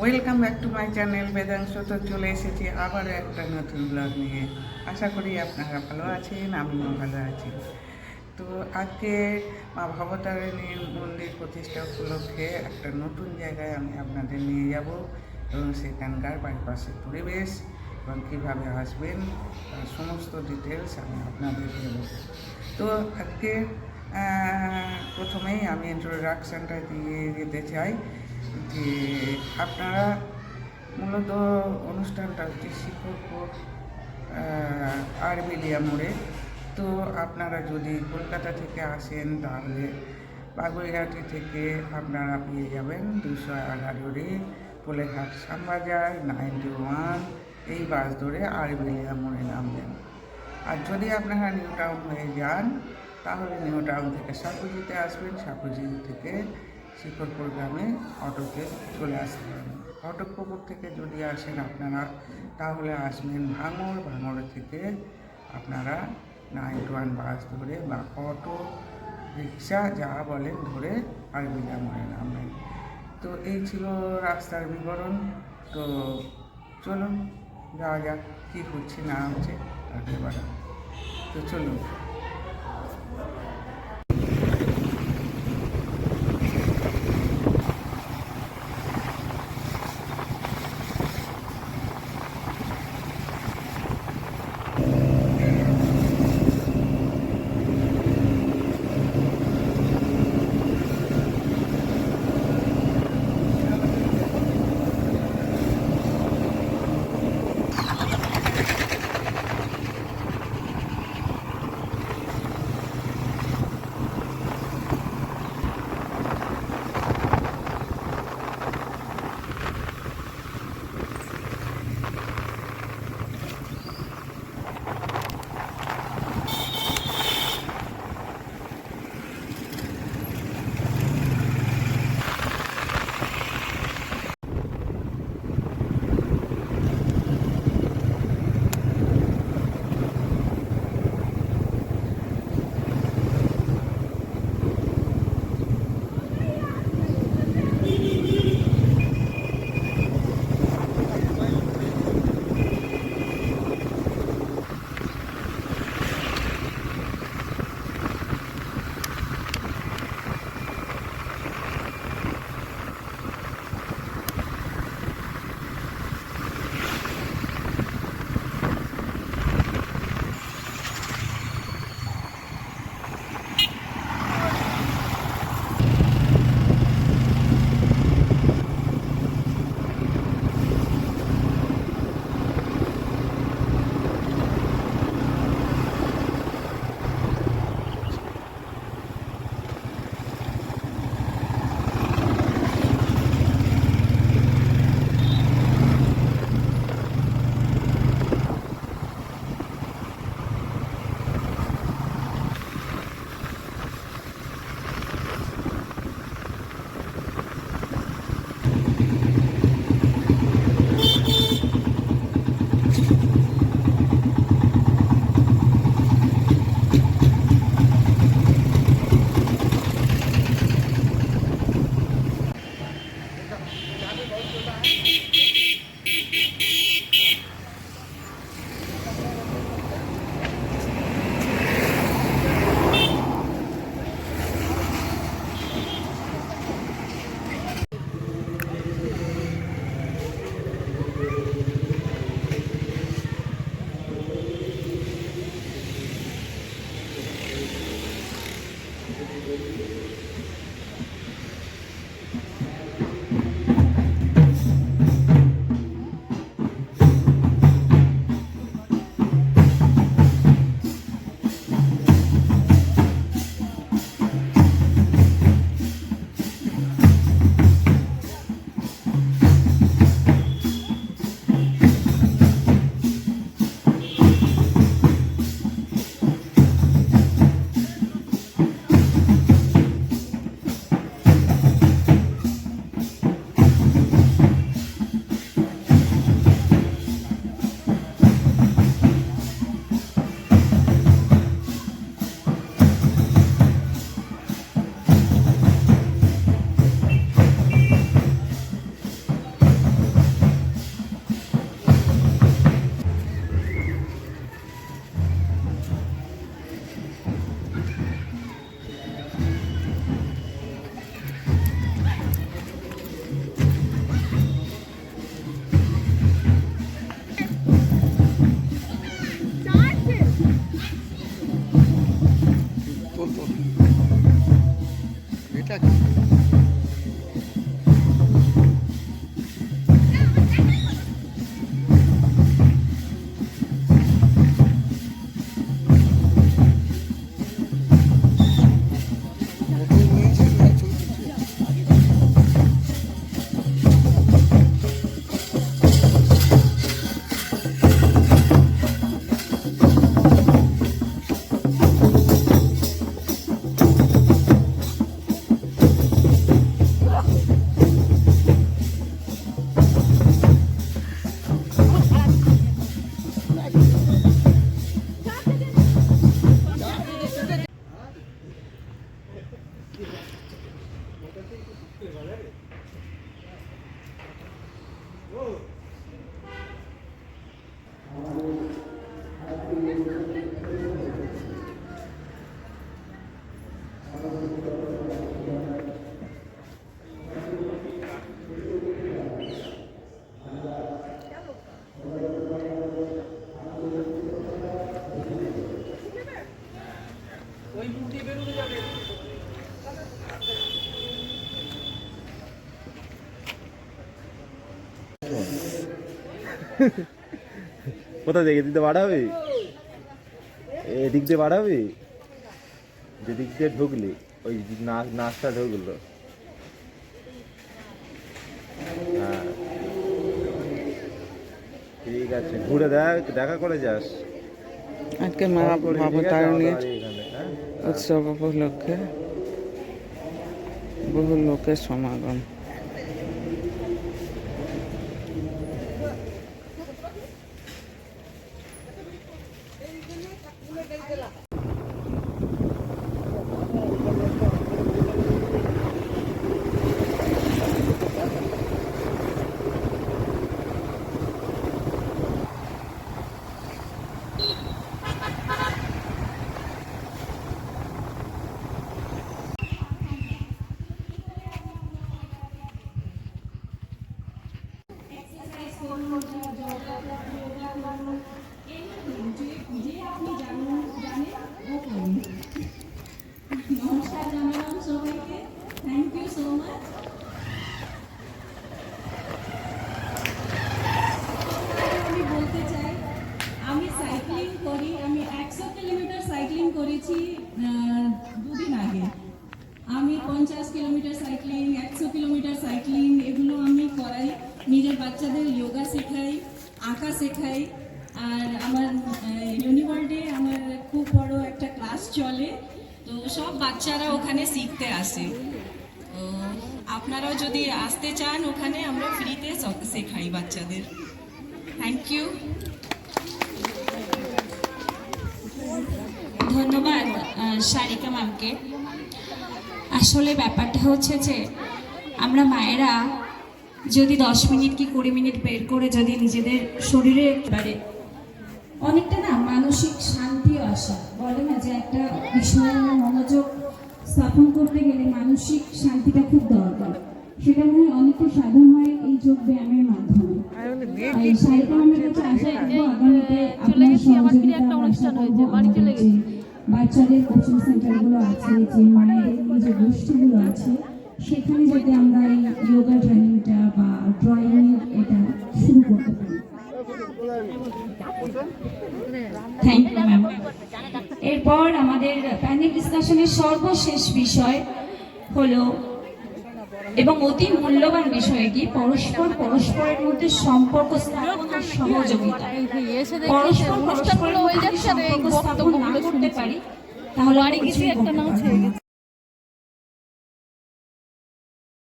Welcome back to my channel Vedansh তো চলে এসেছি আবারও একটা নতুন ব্লগ নিয়ে। আশা করি আপনারা ভালো আছেন, আমিও ভালো আছি। তো আজকে মা ভবতারিণীর মন্দির প্রতিষ্ঠা উপলক্ষে একটা নতুন জায়গায় আমি আপনাদের নিয়ে যাব এবং সেখানকার পাশে পরিবেশ এবং কীভাবে আসবেন, তার সমস্ত ডিটেলস আমি আপনাদের দেব। তো আজকে প্রথমেই আমি ইন্ট্রোডাকশানটা দিয়ে যেতে চাই। যে আপনারা মূলত অনুষ্ঠানটা হচ্ছে শিক্ষকপুর আরবিলিয়া মোড়ে। তো আপনারা যদি কলকাতা থেকে আসেন, তাহলে বাগুইঘাটি থেকে আপনারা পেয়ে যাবেন দুশো এগারোরে পোলেঘাট শ্যামবাজার, নাইনটি ওয়ান, এই বাস ধরে আরবিলিয়া মোড়ে নামবেন। আর যদি আপনারা নিউ টাউন হয়ে যান, তাহলে নিউ টাউন থেকে সাপুজিতে আসবেন। সাপুজি থেকে শিকরপুর গ্রামে অটোতে চলে আসতে ঘটকপুকুর থেকে যদি আসেন আপনারা, তাহলে আসবেন ভাঙড় ভাঙড় থেকে আপনারা নাইট ওয়ান বাস ধরে বা অটো, রিক্সা, যা বলেন, ধরে আরবিলা মোড়ে নামবেন। তো এই ছিল রাস্তার বিবরণ। তো চলুন, যাওয়া যাক, কী হচ্ছে, না হচ্ছে তাকে এবার তো চলুন। কোথা থেকে এদিক দিয়ে বাড়াবে? এদিক দিয়ে বাড়াবে? যেদিক দিয়ে ঢুকলি ওই নাচ নাচটা ঢুকলো। হ্যাঁ। ঠিক আছে ঘুরে দেখ দেখা করে যাস। আজকে মা এখানে, হ্যাঁ? উৎসব উপলক্ষে বহু লোকের সমাগম। বাচ্চাদের যোগা শেখাই, আঁকা শেখাই, আর আমার ইউনিভার্সিটি আমার খুব বড় একটা ক্লাস চলে। তো সব বাচ্চারা ওখানে শিখতে আসে। তো আপনারাও যদি আসতে চান ওখানে, আমরা ফ্রিতে শেখাই বাচ্চাদের। থ্যাংক ইউ ধন্যবাদ সারিকা ম্যামকে আসলে ব্যাপারটা হচ্ছে যে, আমরা মায়েরা যদি দশ মিনিট কি কুড়ি মিনিট বের করে যদি নিজেদের শরীরে এবারে অনেকটা না মানসিক শান্তি আসে। বলে না যে একটা বিষয়ে মনোযোগ স্থাপন করতে গেলে মানসিক শান্তিটা খুব দরকার। সেটা মনে হয় অনেকটা সাধন হয় এই যোগ ব্যায়ামের মাধ্যমে। এই সাহিত্য ম্যামের কাছে আশা রাখব আগামীতে আপনার সহযোগিতা আশা করব আমাদের যে বাচ্চাদের কোচিং সেন্টারগুলো আছে যে মায়েদের যে গোষ্ঠীগুলো আছে সেখানে যাতে আমরা এই যোগা ট্রেনিংটা বা ড্রয়িং এটা শুরু করতে পারি। থ্যাংক ইউ ম্যাম এরপর আমাদের প্যানেল ডিসকাশনের সর্বশেষ বিষয় হলো এবং অতি মূল্যবান বিষয় কি পরস্পর পরস্পরের মধ্যে সম্পর্ক স্থাপন সহযোগিতা। পরস্পর পরস্পরের মধ্যে যদি সম্পর্ক স্থাপন না করতে পারি, তাহলে আমরা কিছুই করতে পারব না।